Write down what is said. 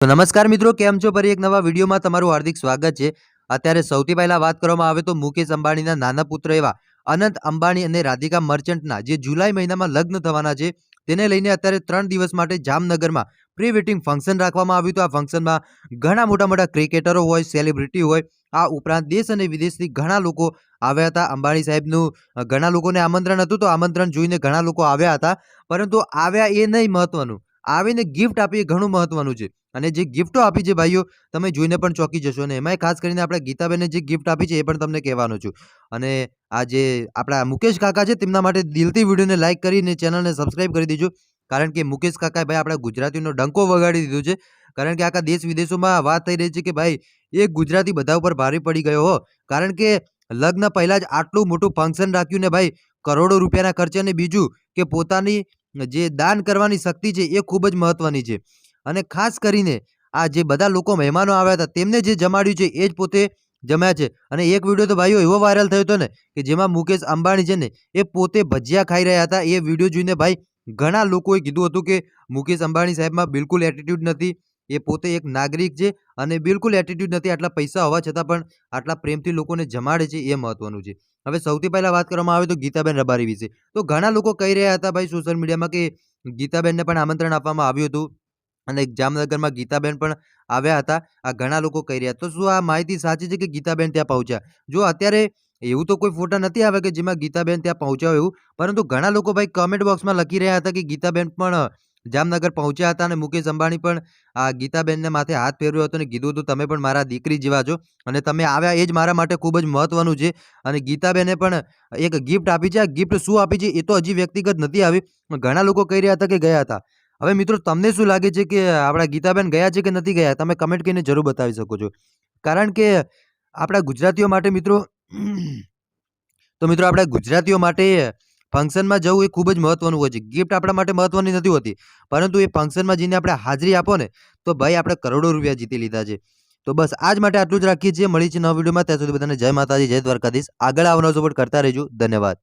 તો નમસ્કાર મિત્રો, કેમ છો? ફરી એક નવા વિડીયોમાં તમારું હાર્દિક સ્વાગત છે. અત્યારે સૌથી પહેલા વાત કરવામાં આવે તો મુકેશ અંબાણીના નાના પુત્ર એવા અનંત અંબાણી અને રાધિકા મર્ચન્ટના, જે જુલાઈ મહિનામાં લગ્ન થવાના છે. તેને લઈને અત્યારે ત્રણ દિવસ માટે જામનગરમાં પ્રી વેડિંગ ફંક્શન રાખવામાં આવ્યું હતું. આ ફંક્શનમાં ઘણા મોટા મોટા ક્રિકેટરો હોય, સેલિબ્રિટી હોય, આ ઉપરાંત દેશ અને વિદેશથી ઘણા લોકો આવ્યા હતા. અંબાણી સાહેબનું ઘણા લોકોને આમંત્રણ હતું. તો આમંત્રણ જોઈને ઘણા લોકો આવ્યા હતા. પરંતુ આવ્યા એ નહીં મહત્વનું. આવીને ગિફ્ટ આપી એ ઘણું મહત્વનું છે. અને જે ગિફ્ટો આપી છે ભાઈઓ, તમે જોઈને પણ ચોંકી જશો. અને એમાંય ખાસ કરીને આપણે ગીતાબેને જે ગિફ્ટ આપી છે એ પણ તમને કહેવાનો છું. અને આ જે આપણા મુકેશ કાકા છે તેમના માટે દિલથી વિડીયોને લાઇક કરીને ચેનલને સબસ્ક્રાઇબ કરી દેજો. કારણ કે મુકેશ કાકાએ ભાઈ આપણા ગુજરાતીનો ડંકો વગાડી દીધો છે. કારણ કે આખા દેશ વિદેશોમાં વાત થઈ રહી છે કે ભાઈ એક ગુજરાતી બધા ઉપર ભારે પડી ગયો હો. કારણ કે લગ્ન પહેલાં જ આટલું મોટું ફંક્શન રાખ્યું ને ભાઈ, કરોડો રૂપિયાના ખર્ચે અને બીજું કે પોતાની જે દાન કરવાની શક્તિ છે એ ખૂબ જ મહત્વની છે. અને ખાસ કરીને આ જે બધા લોકો મહેમાનો આવ્યા હતા તેમને જે જમાડ્યું છે એ જ પોતે જમ્યા છે. અને એક વીડિયો તો ભાઈઓ એવો વાયરલ થયો હતો ને કે જેમાં મુકેશ અંબાણી છે ને એ પોતે ભજીયા ખાઈ રહ્યા હતા. એ વીડિયો જોઈને ભાઈ ઘણા લોકોએ કીધું હતું કે મુકેશ અંબાણી સાહેબમાં બિલકુલ એટીટ્યૂડ નથી. એ પોતે એક નાગરિક છે અને બિલકુલ એટીટ્યૂડ નથી. આટલા પૈસા હોવા છતાં પણ આટલા પ્રેમથી લોકોને જમાડે છે એ મહત્વનું છે. હવે સૌથી પહેલાં વાત કરવામાં આવે તો ગીતાબેન રબારી વિશે. તો ઘણા લોકો કહી રહ્યા હતા ભાઈ સોશિયલ મીડિયામાં કે ગીતાબેનને પણ આમંત્રણ આપવામાં આવ્યું હતું. અને જામનગરમાં ગીતાબેન પણ આવ્યા હતા. આ ઘણા લોકો કહી રહ્યા. તો શું આ માહિતી સાચી છે કે ગીતાબેન ત્યાં પહોંચ્યા? જો અત્યારે એવું તો કોઈ ફોટા નથી આવે કે જેમાં ગીતાબેન ત્યાં પહોંચ્યા એવું. પરંતુ ઘણા લોકો ભાઈ કમેન્ટ બોક્સમાં લખી રહ્યા હતા કે ગીતાબેન પણ જામનગર પહોંચ્યા હતા અને મુકેશ અંબાણી પણ, આ ગીતાબેનને માથે હાથ ફેરવ્યો હતો અને કીધું હતું, તમે પણ મારા દીકરી જેવા છો અને તમે આવ્યા એ જ મારા માટે ખૂબ જ મહત્વનું છે. અને ગીતાબેને પણ એક ગિફ્ટ આપી છે. આ ગિફ્ટ શું આપી છે એ તો હજી વ્યક્તિગત નથી આવી ઘણા લોકો કહી રહ્યા હતા કે ગયા હતા. હવે મિત્રો, તમને શું લાગે છે કે આપણા ગીતાબેન ગયા છે કે નથી ગયા? તમે કમેન્ટ કરીને જરૂર બતાવી શકો છો. કારણ કે આપણા ગુજરાતીઓ માટે મિત્રો, તો મિત્રો આપણા ગુજરાતીઓ માટે ફંક્શનમાં જવું એ ખૂબ જ મહત્વનું હોય છે. ગિફ્ટ આપણા માટે મહત્વની નથી હોતી, પરંતુ એ ફંક્શનમાં જઈને આપણે હાજરી આપો ને, તો ભાઈ આપણે કરોડો રૂપિયા જીતી લીધા છે. તો બસ આજ માટે આટલું જ રાખીએ છીએ. મળી છે નવા વિડીયોમાં. ત્યાં સુધી બધાને જય માતાજી, જય દ્વારકાધીશ. આગળ આવવાનો સપોર્ટ કરતા રહેજો. ધન્યવાદ.